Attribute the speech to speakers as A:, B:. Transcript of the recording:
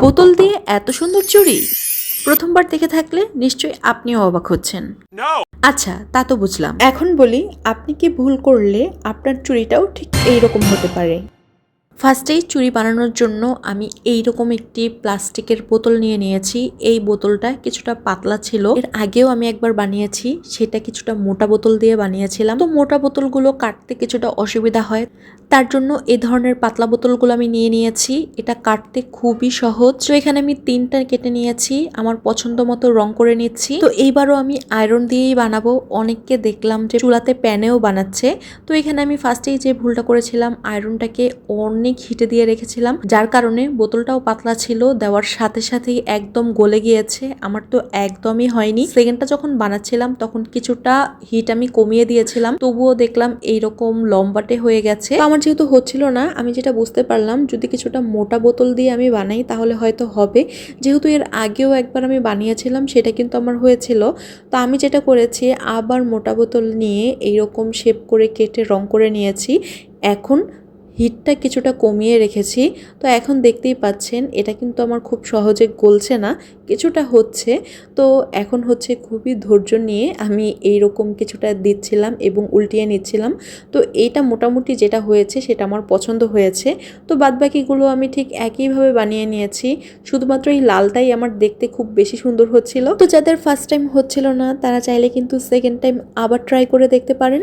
A: বোতল দিয়ে এত সুন্দর চুড়ি? প্রথমবার দেখে থাকলে নিশ্চয়ই আপনিও অবাক হচ্ছেন। আচ্ছা তা তো বুঝলাম। এখন বলি আপনি কি ভুল করলে আপনার চুরিটাও ঠিক এইরকম হতে পারে? ফার্স্টেই চুড়ি বানানোর জন্য আমি এই রকম একটি প্লাস্টিকের বোতল নিয়ে নিয়েছি। এই বোতলটা কিছুটা পাতলা ছিল। এর আগেও আমি একবার বানিয়েছি। সেটা কিছুটা মোটা বোতল দিয়ে বানিয়েছিলাম। তো মোটা বোতলগুলো কাটতে কিছুটা অসুবিধা হয়। তার জন্য এই ধরনের পাতলা বোতলগুলো আমি নিয়ে নিয়েছি। এটা কাটতে খুবই সহজ। তো এখানে আমি তিনটা কেটে নিয়েছি। আমার পছন্দ মতো রং করে নিচ্ছি। তো এইবারও আমি আয়রন দিয়েই বানাবো। অনেককে দেখলাম যে চুলাতে প্যানেও বানাচ্ছে। তো এখানে আমি ফার্স্টেই যে ভুলটা করেছিলাম, আয়রনটাকে অনেক হিটে দিয়ে রেখেছিলাম। যার কারণে বোতলটাও পাতলা ছিল, দেওয়ার সাথে সাথেই একদম গলে গিয়েছে। আমার তো একদমই হয়নি। সেকেন্ডটা যখন বানাচ্ছিলাম, তখন কিছুটা হিট আমি কমিয়ে দিয়েছিলাম। তবুও দেখলাম এইরকম লম্বাটে হয়ে গেছে। আমার যেহেতু হচ্ছিল না, আমি যেটা বুঝতে পারলাম, যদি কিছুটা মোটা বোতল দিয়ে আমি বানাই, তাহলে হয়তো হবে। যেহেতু এর আগেও একবার আমি বানিয়েছিলাম, সেটা কিন্তু আমার হয়েছিল। তো আমি যেটা করেছি, আবার মোটা বোতল নিয়ে এইরকম শেপ করে কেটে রং করে নিয়েছি। এখন হিটটা কিছুটা কমিয়ে রেখেছি। তো এখন দেখতেই পাচ্ছেন, এটা কিন্তু আমার খুব সহজে গলছে না, কিছুটা হচ্ছে। তো এখন হচ্ছে খুবই ধৈর্য নিয়ে আমি এই রকম কিছুটা দিচ্ছিলাম এবং উল্টিয়ে নিচ্ছিলাম। তো এইটা মোটামুটি যেটা হয়েছে সেটা আমার পছন্দ হয়েছে। তো বাদবাকিগুলো আমি ঠিক একইভাবে বানিয়ে নিয়েছি, শুধুমাত্র এই লালটাই আমার দেখতে খুব বেশি সুন্দর হচ্ছিল। তো যাদের ফার্স্ট টাইম হচ্ছিল না, তারা চাইলে কিন্তু সেকেন্ড টাইম আবার ট্রাই করে দেখতে পারেন।